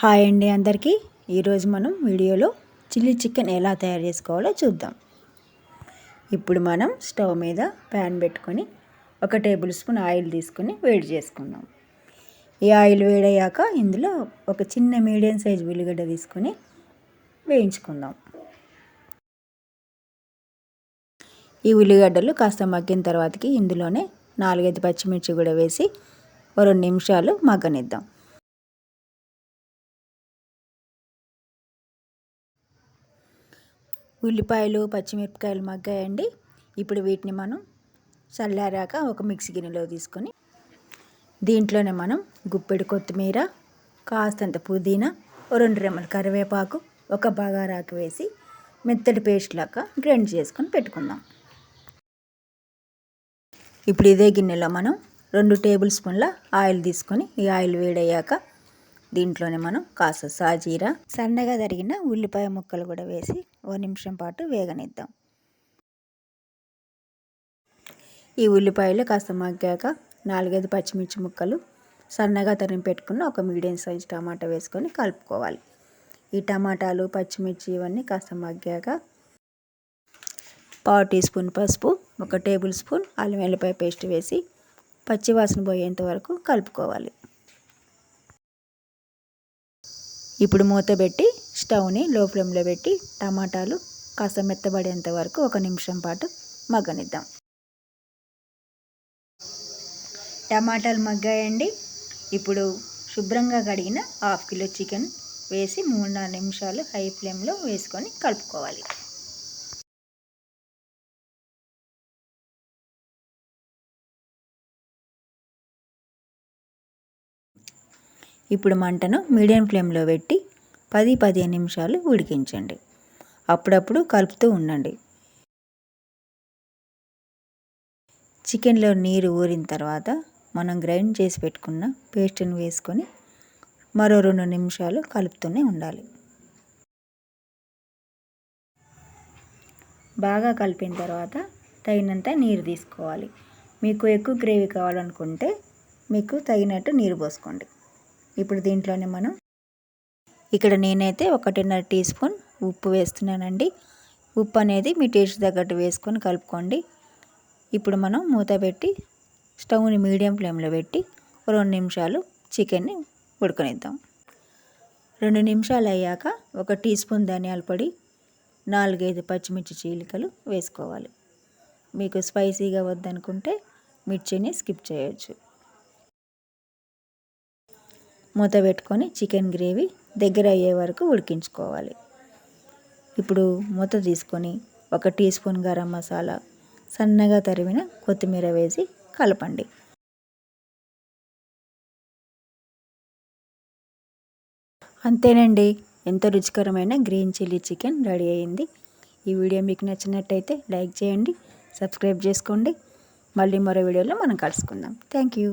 Hi అండి అందరికీ. ఈరోజు మనం వీడియోలో చిల్లీ చికెన్ ఎలా తయారు చేసుకోవాలో చూద్దాం. ఇప్పుడు మనం స్టవ్ మీద ప్యాన్ పెట్టుకొని ఒక టేబుల్ స్పూన్ ఆయిల్ తీసుకొని వేడి చేసుకుందాం. ఈ ఆయిల్ వేడయ్యాక ఇందులో ఒక చిన్న మీడియం సైజ్ ఉల్లిగడ్డ తీసుకొని వేయించుకుందాం. ఈ ఉల్లిగడ్డలు కాస్త మగ్గిన తర్వాతకి ఇందులోనే నాలుగైదు పచ్చిమిర్చి కూడా వేసి ఓ రెండు నిమిషాలు మగ్గనిద్దాం. ఉల్లిపాయలు పచ్చిమిరపకాయలు మగ్గాయండి. ఇప్పుడు వీటిని మనం చల్లారాక ఒక మిక్సీ గిన్నెలో తీసుకొని దీంట్లోనే మనం గుప్పెడు కొత్తిమీర కాస్తంత పుదీనా రెండు రెమ్మల కరివేపాకు ఒక బగారాకు వేసి మెత్తటి పేస్ట్ లాగా గ్రైండ్ చేసుకొని పెట్టుకుందాం. ఇప్పుడు ఇదే గిన్నెలో మనం రెండు టేబుల్ స్పూన్ల ఆయిల్ తీసుకొని ఈ ఆయిల్ వేడయ్యాక దీంట్లోనే మనం కాస్త సాజీరా సన్నగా తరిగిన ఉల్లిపాయ ముక్కలు కూడా వేసి ఓ నిమిషం పాటు వేగనిద్దాం. ఈ ఉల్లిపాయలు కాస్త మగ్గాక నాలుగైదు పచ్చిమిర్చి ముక్కలు సన్నగా తరిగి పెట్టుకున్న ఒక మీడియం సైజ్ టమాటా వేసుకొని కలుపుకోవాలి. ఈ టమాటాలు పచ్చిమిర్చి ఇవన్నీ కాస్త మగ్గాక పావు టీ స్పూన్ పసుపు ఒక టేబుల్ స్పూన్ అల్లం వెల్లిపాయ పేస్ట్ వేసి పచ్చివాసన పోయేంత వరకు కలుపుకోవాలి. ఇప్పుడు మూత పెట్టి స్టవ్ని లో ఫ్లేమ్లో పెట్టి టమాటాలు కాస్త మెత్తబడేంత వరకు ఒక నిమిషం పాటు మగ్గనిద్దాం. టమాటాలు మగ్గాయండి. ఇప్పుడు శుభ్రంగా కడిగిన హాఫ్ కిలో చికెన్ వేసి మూడు నాలుగు నిమిషాలు హై ఫ్లేమ్లో వేసుకొని కలుపుకోవాలి. ఇప్పుడు మంటను మీడియం ఫ్లేమ్లో పెట్టి పది పదిహేను నిమిషాలు ఉడికించండి. అప్పుడప్పుడు కలుపుతూ ఉండండి. చికెన్లో నీరు ఊరిన తర్వాత మనం గ్రైండ్ చేసి పెట్టుకున్న పేస్ట్ని వేసుకొని మరో రెండు నిమిషాలు కలుపుతూనే ఉండాలి. బాగా కలిపిన తర్వాత తగినంత నీరు తీసుకోవాలి. మీకు ఎక్కువ గ్రేవీ కావాలనుకుంటే మీకు తగినట్టు నీరు పోసుకోండి. ఇప్పుడు దీంట్లోనే మనం ఇక్కడ నేనైతే ఒకటిన్నర టీ స్పూన్ ఉప్పు వేస్తున్నానండి. ఉప్పు అనేది మీ టేస్ట్ తగ్గట్టు వేసుకొని కలుపుకోండి. ఇప్పుడు మనం మూత పెట్టి స్టవ్ని మీడియం ఫ్లేమ్లో పెట్టి రెండు నిమిషాలు చికెన్ని ఉడకనిద్దాం. రెండు నిమిషాలు అయ్యాక ఒక టీ స్పూన్ ధనియాల పొడి నాలుగైదు పచ్చిమిర్చి చీలికలు వేసుకోవాలి. మీకు స్పైసీగా వద్దనుకుంటే మిర్చిని స్కిప్ చేయొచ్చు. మూత పెట్టుకొని చికెన్ గ్రేవీ దగ్గర అయ్యే వరకు ఉడికించుకోవాలి. ఇప్పుడు మూత తీసుకొని ఒక టీ స్పూన్ గరం మసాలా సన్నగా తరిమిన కొత్తిమీర వేసి కలపండి. అంతేనండి ఎంతో రుచికరమైన గ్రీన్ చిల్లీ చికెన్ రెడీ అయింది ఈ వీడియో మీకు నచ్చినట్టయితే లైక్ చేయండి సబ్స్క్రైబ్ చేసుకోండి. మళ్ళీ మరో వీడియోలో మనం కలుసుకుందాం. Thank you.